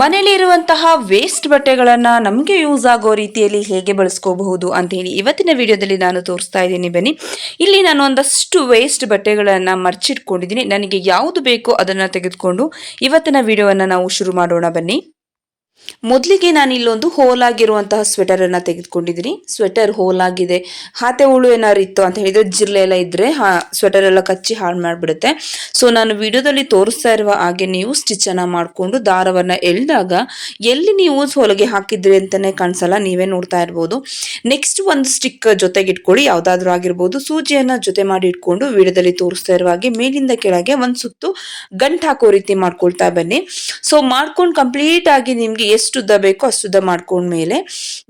ಮನೇಲಿರುವಂತಹ waste ಬಟ್ಟೆಗಳನ್ನು ನಮಗೆ use ಆಗೋ ರೀತಿಯಲ್ಲಿ ಹೇಗೆ ಬಳಸ್ಕೋಬಹುದು ಅಂತ ಹೇಳಿ ಇವತ್ತಿನ ವಿಡಿಯೋದಲ್ಲಿ ನಾನು ತೋರಿಸ್ತಾ ಇದ್ದೀನಿ. ಬನ್ನಿ, ಇಲ್ಲಿ ನಾನು ಒಂದಷ್ಟು ವೇಸ್ಟ್ ಬಟ್ಟೆಗಳನ್ನು ಮರ್ಚಿಟ್ಕೊಂಡಿದ್ದೀನಿ. ನನಗೆ ಯಾವುದು ಬೇಕೋ ಅದನ್ನು ತೆಗೆದುಕೊಂಡು ಇವತ್ತಿನ ವಿಡಿಯೋವನ್ನು ನಾವು ಶುರು ಮಾಡೋಣ ಬನ್ನಿ. ಮೊದಲಿಗೆ ನಾನು ಇಲ್ಲೊಂದು ಹೋಲ್ ಆಗಿರುವಂತಹ ಸ್ವೆಟರ್ ಅನ್ನ ತೆಗೆದುಕೊಂಡಿದ್ದೀನಿ. ಸ್ವೆಟರ್ ಹೋಲ್ ಆಗಿದೆ ಹಾತೆ ಹುಳು ಏನಾರು ಇತ್ತು ಅಂತ ಹೇಳಿದ್ರೆ ಜಿರ್ಲೆ ಎಲ್ಲ ಇದ್ರೆ ಸ್ವೆಟರ್ ಎಲ್ಲ ಕಚ್ಚಿ ಹಾಳು ಮಾಡಿಬಿಡುತ್ತೆ. ಸೊ ನಾನು ವಿಡಿಯೋದಲ್ಲಿ ತೋರಿಸ್ತಾ ಇರುವ ಹಾಗೆ ನೀವು ಸ್ಟಿಚ್ ಅನ್ನ ಮಾಡಿಕೊಂಡು ದಾರವನ್ನ ಎಳೆದಾಗ ಎಲ್ಲಿ ನೀವು ಹೊಲಿಗೆ ಹಾಕಿದ್ರಿ ಅಂತಾನೆ ಕಾಣಿಸಲ್ಲ, ನೀವೇ ನೋಡ್ತಾ ಇರ್ಬೋದು. ನೆಕ್ಸ್ಟ್ ಒಂದು ಸ್ಟಿಕ್ ಜೊತೆಗೆ ಇಟ್ಕೊಳ್ಳಿ, ಯಾವ್ದಾದ್ರು ಆಗಿರ್ಬೋದು. ಸೂಜಿಯನ್ನ ಜೊತೆ ಮಾಡಿ ಇಟ್ಕೊಂಡು ವಿಡಿಯೋದಲ್ಲಿ ತೋರಿಸ್ತಾ ಇರುವ ಹಾಗೆ ಮೇಲಿಂದ ಕೆಳಗೆ ಒಂದು ಸುತ್ತು ಗಂಟು ಹಾಕೋ ರೀತಿ ಮಾಡ್ಕೊಳ್ತಾ ಬನ್ನಿ. ಸೊ ಮಾಡ್ಕೊಂಡು ಕಂಪ್ಲೀಟ್ ಆಗಿ ನಿಮ್ಗೆ ಎಷ್ಟು ಉದ್ದ ಬೇಕೋ ಅಷ್ಟುದ್ದ ಮಾಡ್ಕೊಂಡ್ಮೇಲೆ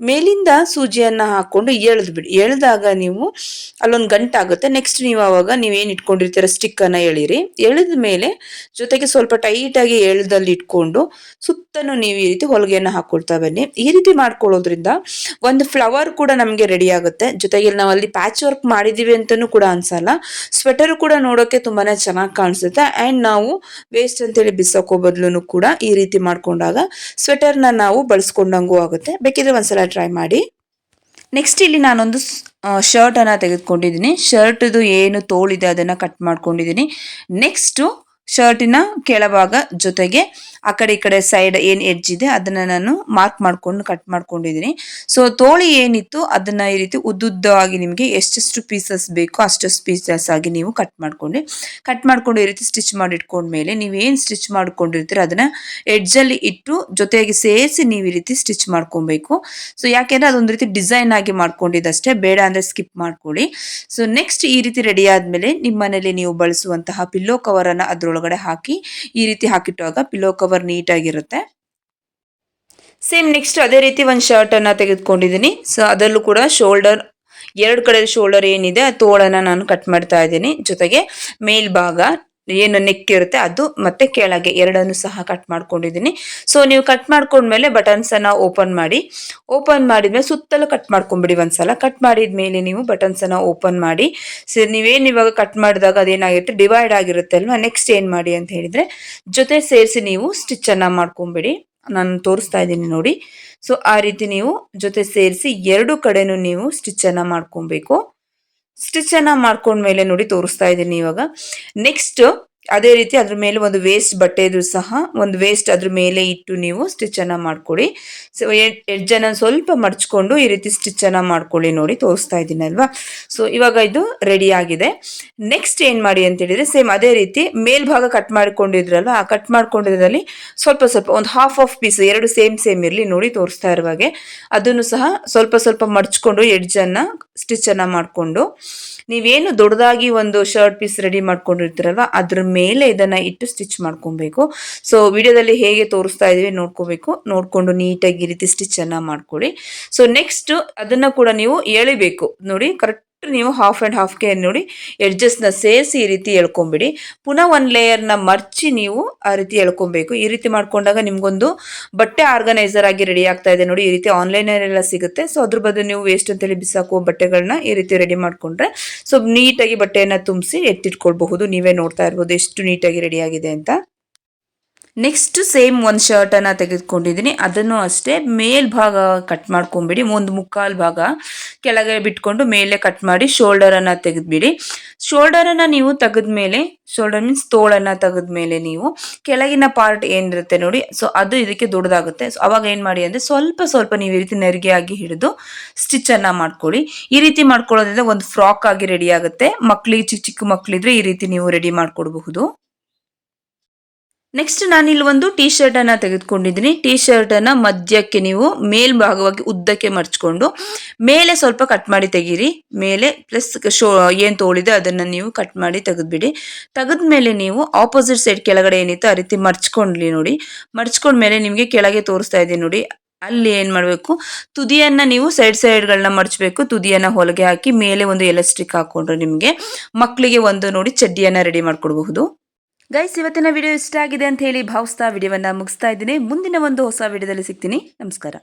ಮೇಲಿಂದ ಸೂಜಿಯನ್ನು ಹಾಕ್ಕೊಂಡು ಎಳೆದು ಬಿಡಿ. ಎಳೆದಾಗ ನೀವು ಅಲ್ಲೊಂದು ಗಂಟಾಗುತ್ತೆ ನೆಕ್ಸ್ಟ್ ನೀವು ಆವಾಗ ನೀವೇನು ಇಟ್ಕೊಂಡಿರ್ತೀರ? ಸ್ಟಿಕ್ಕನ್ನು ಎಳೀರಿ. ಎಳೆದ ಮೇಲೆ ಜೊತೆಗೆ ಸ್ವಲ್ಪ ಟೈಟಾಗಿ ಎಳೆದಲ್ಲಿ ಇಟ್ಕೊಂಡು ಸುತ್ತಲೂ ನೀವು ಈ ರೀತಿ ಹೊಲಿಗೆಯನ್ನು ಹಾಕ್ಕೊಳ್ತಾ ಬನ್ನಿ. ಈ ರೀತಿ ಮಾಡ್ಕೊಳ್ಳೋದ್ರಿಂದ ಒಂದು ಫ್ಲವರ್ ಕೂಡ ನಮಗೆ ರೆಡಿ ಆಗುತ್ತೆ. ಜೊತೆಗೆ ನಾವು ಅಲ್ಲಿ ಪ್ಯಾಚ್ ವರ್ಕ್ ಮಾಡಿದ್ದೀವಿ ಅಂತಲೂ ಕೂಡ ಅನ್ಸಲ್ಲ. ಸ್ವೆಟರ್ ಕೂಡ ನೋಡೋಕೆ ತುಂಬಾನೇ ಚೆನ್ನಾಗಿ ಕಾಣಿಸುತ್ತೆ. ಆ್ಯಂಡ್ ನಾವು ವೇಸ್ಟ್ ಅಂತೇಳಿ ಬಿಸಾಕೋ ಬದಲು ಕೂಡ ಈ ರೀತಿ ಮಾಡ್ಕೊಂಡಾಗ ಸ್ವೆಟರ್ನ ನಾವು ಬಳಸ್ಕೊಂಡಂಗೂ ಆಗುತ್ತೆ. ಬೇಕಿದ್ರೆ ಒಂದ್ಸಲ ಟ್ರೈ ಮಾಡಿ. ನೆಕ್ಸ್ಟ್ ಇಲ್ಲಿ ನಾನೊಂದು ಶರ್ಟನ್ನು ತೆಗೆದುಕೊಂಡಿದ್ದೀನಿ. ಶರ್ಟ್ದು ಏನು ತೋಳಿದೆ ಅದನ್ನು ಕಟ್ ಮಾಡ್ಕೊಂಡಿದ್ದೀನಿ. ನೆಕ್ಸ್ಟು ಶರ್ಟಿನ ಕೆಳಭಾಗ ಜೊತೆಗೆ ಆ ಕಡೆ ಈ ಕಡೆ ಸೈಡ್ ಏನ್ ಎಡ್ಜ್ ಇದೆ, ಅದನ್ನ ನಾನು ಮಾರ್ಕ್ ಮಾಡ್ಕೊಂಡು ಕಟ್ ಮಾಡ್ಕೊಂಡಿದ್ದೀನಿ. ಸೊ ತೋಳಿ ಏನಿತ್ತು ಅದನ್ನ ಈ ರೀತಿ ಉದ್ದುದ್ದವಾಗಿ ನಿಮಗೆ ಎಷ್ಟೆಷ್ಟು ಪೀಸಸ್ ಬೇಕೋ ಅಷ್ಟಷ್ಟು ಪೀಸಸ್ ಆಗಿ ನೀವು ಕಟ್ ಮಾಡ್ಕೊಂಡು ಕಟ್ ಮಾಡ್ಕೊಂಡು ಈ ರೀತಿ ಸ್ಟಿಚ್ ಮಾಡಿ ಇಟ್ಕೊಂಡ್ಮೇಲೆ ನೀವು ಏನ್ ಸ್ಟಿಚ್ ಮಾಡ್ಕೊಂಡಿರ್ತೀರ ಅದನ್ನ ಎಡ್ಜ್ ಅಲ್ಲಿ ಇಟ್ಟು ಜೊತೆಗೆ ಸೇರಿಸಿ ನೀವು ಈ ರೀತಿ ಸ್ಟಿಚ್ ಮಾಡ್ಕೊಬೇಕು. ಸೊ ಯಾಕೆಂದ್ರೆ ಅದೊಂದು ರೀತಿ ಡಿಸೈನ್ ಆಗಿ ಮಾಡ್ಕೊಂಡಿದ್ದಷ್ಟೇ, ಬೇಡ ಅಂದ್ರೆ ಸ್ಕಿಪ್ ಮಾಡ್ಕೊಳ್ಳಿ. ಸೊ ನೆಕ್ಸ್ಟ್ ಈ ರೀತಿ ರೆಡಿ ಆದ್ಮೇಲೆ ನಿಮ್ಮ ಮನೇಲಿ ನೀವು ಬಳಸುವಂತಹ ಪಿಲ್ಲೋ ಕವರ್ ಅನ್ನ ಅದ್ರೊಳಗಡೆ ಹಾಕಿ ಈ ರೀತಿ ಹಾಕಿಟ್ಟುವಾಗ ಪಿಲ್ಲೋ ಕವರ್ ನೀಟಾಗಿರುತ್ತೆ ಸೇಮ್ ನೆಕ್ಸ್ಟ್ ಅದೇ ರೀತಿ ಒಂದು ಶರ್ಟ್ ಅನ್ನ ತೆಗೆದುಕೊಂಡಿದ್ದೀನಿ ಸೊ ಅದರಲ್ಲೂ ಕೂಡ ಶೋಲ್ಡರ್ ಎರಡು ಕಡೆ ಶೋಲ್ಡರ್ ಏನಿದೆ, ಆ ತೋಳನ್ನ ನಾನು ಕಟ್ ಮಾಡ್ತಾ ಇದ್ದೀನಿ. ಜೊತೆಗೆ ಮೇಲ್ಭಾಗ ಏನು ನೆಕ್ ಇರುತ್ತೆ ಅದು ಮತ್ತೆ ಕೆಳಗೆ ಎರಡನ್ನು ಸಹ ಕಟ್ ಮಾಡ್ಕೊಂಡಿದ್ದೀನಿ. ಸೊ ನೀವು ಕಟ್ ಮಾಡ್ಕೊಂಡ್ಮೇಲೆ ಬಟನ್ಸ್ ಅನ್ನ ಓಪನ್ ಮಾಡಿ. ಓಪನ್ ಮಾಡಿದ್ಮೇಲೆ ಸುತ್ತಲೂ ಕಟ್ ಮಾಡ್ಕೊಂಡ್ಬಿಡಿ ಒಂದ್ಸಲ. ಕಟ್ ಮಾಡಿದ್ಮೇಲೆ ನೀವು ಬಟನ್ಸ್ ಅನ್ನ ಓಪನ್ ಮಾಡಿ. ಸೊ ನೀವೇನು ಇವಾಗ ಕಟ್ ಮಾಡಿದಾಗ ಅದೇನಾಗಿರುತ್ತೆ? ಡಿವೈಡ್ ಆಗಿರುತ್ತೆ ಅಲ್ವಾ ನೆಕ್ಸ್ಟ್ ಏನು ಮಾಡಿ ಅಂತ ಹೇಳಿದ್ರೆ, ಜೊತೆ ಸೇರಿಸಿ ನೀವು ಸ್ಟಿಚ್ ಅನ್ನ ಮಾಡ್ಕೊಂಬಿಡಿ ನಾನು ತೋರಿಸ್ತಾ ಇದ್ದೀನಿ ನೋಡಿ. ಸೊ ಆ ರೀತಿ ನೀವು ಜೊತೆ ಸೇರಿಸಿ ಎರಡು ಕಡೆನೂ ನೀವು ಸ್ಟಿಚ್ ಅನ್ನ ಮಾಡ್ಕೊಬೇಕು. ಸ್ಟಿಚ್ ಅನ್ನ ಮಾಡ್ಕೊಂಡ್ಮೇಲೆ ನೋಡಿ ತೋರಿಸ್ತಾ ಇದ್ದೀನಿ ಇವಾಗ. ನೆಕ್ಸ್ಟ್ ಅದೇ ರೀತಿ ಅದ್ರ ಮೇಲೆ ಒಂದು ವೇಸ್ಟ್ ಬಟ್ಟೆದು ಸಹ ಒಂದು ವೇಸ್ಟ್ ಅದ್ರ ಮೇಲೆ ಇಟ್ಟು ನೀವು ಸ್ಟಿಚ್ ಅನ್ನ ಮಾಡ್ಕೊಳ್ಳಿ. ಸೊ ಎಡ್ಜನ್ನ ಸ್ವಲ್ಪ ಮಡ್ಚ್ಕೊಂಡು ಈ ರೀತಿ ಸ್ಟಿಚ್ ಅನ್ನ ಮಾಡ್ಕೊಳ್ಳಿ ನೋಡಿ, ತೋರಿಸ್ತಾ ಇದ್ದೀನಿ ಅಲ್ವಾ? ಸೊ ಇವಾಗ ಇದು ರೆಡಿ ಆಗಿದೆ. ನೆಕ್ಸ್ಟ್ ಏನ್ ಮಾಡಿ ಅಂತ ಹೇಳಿದ್ರೆ ಸೇಮ್ ಅದೇ ರೀತಿ ಮೇಲ್ಭಾಗ ಕಟ್ ಮಾಡಿಕೊಂಡಿದ್ರಲ್ವಾ, ಆ ಕಟ್ ಮಾಡ್ಕೊಂಡಿದ್ರಲ್ಲಿ ಸ್ವಲ್ಪ ಸ್ವಲ್ಪ ಒಂದು ಹಾಫ್ ಆಫ್ ಪೀಸ್ ಎರಡು ಸೇಮ್ ಸೇಮ್ ಇರಲಿ ನೋಡಿ ತೋರಿಸ್ತಾ ಇರುವಾಗೆ ಅದನ್ನು ಸಹ ಸ್ವಲ್ಪ ಸ್ವಲ್ಪ ಮಡ್ಚ್ಕೊಂಡು ಎಡ್ಜನ್ನು ಸ್ಟಿಚ್ ಅನ್ನ ಮಾಡಿಕೊಂಡು, ನೀವೇನು ದೊಡ್ಡದಾಗಿ ಒಂದು ಶರ್ಟ್ ಪೀಸ್ ರೆಡಿ ಮಾಡ್ಕೊಂಡಿರ್ತೀರಲ್ವ, ಅದ್ರ ಮೇಲೆ ಇದನ್ನ ಇಟ್ಟು ಸ್ಟಿಚ್ ಮಾಡ್ಕೊಬೇಕು. ಸೊ ವಿಡಿಯೋದಲ್ಲಿ ಹೇಗೆ ತೋರಿಸ್ತಾ ಇದೀವಿ ನೋಡ್ಕೋಬೇಕು. ನೋಡ್ಕೊಂಡು ನೀಟಾಗಿ ಈ ರೀತಿ ಸ್ಟಿಚ್ ಅನ್ನ ಮಾಡ್ಕೊಳ್ಳಿ. ಸೊ ನೆಕ್ಸ್ಟ್ ಅದನ್ನ ಕೂಡ ನೀವು ಎಳಿಬೇಕು. ನೋಡಿ ಕರೆಕ್ಟ್ ನೀವು ಹಾಫ್ ಅಂಡ್ ಹಾಫ್ಗೆ ನೋಡಿ ಎಡ್ಜಸ್ಟ್ನ ಸೇರಿಸಿ ಈ ರೀತಿ ಎಳ್ಕೊಂಬಿಡಿ. ಪುನಃ ಒಂದು ಲೇಯರ್ನ ಮರ್ಚಿ ನೀವು ಆ ರೀತಿ ಎಳ್ಕೊಬೇಕು. ಈ ರೀತಿ ಮಾಡ್ಕೊಂಡಾಗ ನಿಮಗೊಂದು ಬಟ್ಟೆ ಆರ್ಗನೈಸರ್ ಆಗಿ ರೆಡಿ ಆಗ್ತಾ ಇದೆ ನೋಡಿ. ಈ ರೀತಿ ಆನ್ಲೈನಲ್ಲೆಲ್ಲ ಸಿಗುತ್ತೆ. ಸೊ ಅದ್ರ ಬದಲು ನೀವು ವೇಸ್ಟ್ ಅಂತೇಳಿ ಬಿಸಾಕುವ ಬಟ್ಟೆಗಳನ್ನ ಈ ರೀತಿ ರೆಡಿ ಮಾಡಿಕೊಂಡ್ರೆ ಸೊ ನೀಟಾಗಿ ಬಟ್ಟೆಯನ್ನು ತುಂಬಿಸಿ ಎತ್ತಿಟ್ಕೊಳ್ಬಹುದು. ನೀವೇ ನೋಡ್ತಾ ಇರ್ಬೋದು ಎಷ್ಟು ನೀಟಾಗಿ ರೆಡಿ ಆಗಿದೆ ಅಂತ. ನೆಕ್ಸ್ಟ್ ಸೇಮ್ ಒಂದು ಶರ್ಟನ್ನು ತೆಗೆದುಕೊಂಡಿದ್ದೀನಿ. ಅದನ್ನು ಅಷ್ಟೇ ಮೇಲ್ಭಾಗ ಕಟ್ ಮಾಡ್ಕೊಂಬಿಡಿ. ಒಂದು ಮುಕ್ಕಾಲು ಭಾಗ ಕೆಳಗೆ ಬಿಟ್ಕೊಂಡು ಮೇಲೆ ಕಟ್ ಮಾಡಿ ಶೋಲ್ಡರನ್ನು ತೆಗೆದುಬಿಡಿ. ಶೋಲ್ಡರನ್ನು ನೀವು ತೆಗೆದ್ಮೇಲೆ ಶೋಲ್ಡರ್ ಮೀನ್ಸ್ ತೋಳನ್ನು ತೆಗೆದ್ಮೇಲೆ ನೀವು ಕೆಳಗಿನ ಪಾರ್ಟ್ ಏನಿರುತ್ತೆ ನೋಡಿ ಸೊ ಅದು ಇದಕ್ಕೆ ದೊಡ್ಡದಾಗುತ್ತೆ. ಸೊ ಅವಾಗ ಏನು ಮಾಡಿ ಅಂದರೆ ಸ್ವಲ್ಪ ಸ್ವಲ್ಪ ನೀವು ಈ ರೀತಿ ನೆರಿಗೆ ಆಗಿ ಹಿಡಿದು ಸ್ಟಿಚ್ಚನ್ನು ಮಾಡ್ಕೊಳ್ಳಿ. ಈ ರೀತಿ ಮಾಡ್ಕೊಳ್ಳೋದ್ರಿಂದ ಒಂದು ಫ್ರಾಕ್ ಆಗಿ ರೆಡಿ ಆಗುತ್ತೆ. ಮಕ್ಕಳಿಗೆ ಚಿಕ್ಕ ಚಿಕ್ಕ ಮಕ್ಕಳಿದ್ರೆ ಈ ರೀತಿ ನೀವು ರೆಡಿ ಮಾಡ್ಕೊಡ್ಬಹುದು. ನೆಕ್ಸ್ಟ್ ನಾನಿಲ್ಲಿ ಒಂದು ಟೀ ಶರ್ಟ್ ಅನ್ನ ತೆಗೆದುಕೊಂಡಿದ್ದೀನಿ. ಟೀ ಶರ್ಟ್ ಅನ್ನ ಮಧ್ಯಕ್ಕೆ ನೀವು ಮೇಲ್ಭಾಗವಾಗಿ ಉದ್ದಕ್ಕೆ ಮರ್ಚ್ಕೊಂಡು, ಮೇಲೆ ಸ್ವಲ್ಪ ಕಟ್ ಮಾಡಿ ತೆಗೀರಿ. ಮೇಲೆ ಪ್ಲಸ್ ಶೋ ಏನು ತೋಳಿದೆ ಅದನ್ನ ನೀವು ಕಟ್ ಮಾಡಿ ತೆಗೆದ್ಬಿಡಿ. ತೆಗೆದ್ಮೇಲೆ ನೀವು ಆಪೋಸಿಟ್ ಸೈಡ್ ಕೆಳಗಡೆ ಏನಿತ್ತು ಆ ರೀತಿ ಮರ್ಚ್ಕೊಂಡ್ಲಿ ನೋಡಿ. ಮರ್ಚ್ಕೊಂಡ್ಮೇಲೆ ನಿಮಗೆ ಕೆಳಗೆ ತೋರಿಸ್ತಾ ಇದ್ದೀನಿ ನೋಡಿ. ಅಲ್ಲಿ ಏನು ಮಾಡಬೇಕು? ತುದಿಯನ್ನ ನೀವು ಸೈಡ್ ಸೈಡ್ಗಳನ್ನ ಮಡಚಬೇಕು ತುದಿಯನ್ನ ಹೊಲಗೆ ಹಾಕಿ ಮೇಲೆ ಒಂದು ಎಲಾಸ್ಟಿಕ್ ಹಾಕೊಂಡ್ರೆ ನಿಮಗೆ ಮಕ್ಕಳಿಗೆ ಒಂದು ನೋಡಿ ಚಡ್ಡಿಯನ್ನು ರೆಡಿ ಮಾಡ್ಕೊಡ್ಬಹುದು. ಗೈಸ್, ಇವತ್ತಿನ ವಿಡಿಯೋ ಇಷ್ಟ ಆಗಿದೆ ಅಂತ ಹೇಳಿ ಭಾವಿಸ್ತಾ ವಿಡಿಯೋವನ್ನ ಮುಗಿಸ್ತಾ ಇದ್ದೀನಿ. ಮುಂದಿನ ಒಂದು ಹೊಸ ವಿಡಿಯೋದಲ್ಲಿ ಸಿಗ್ತೀನಿ. ನಮಸ್ಕಾರ.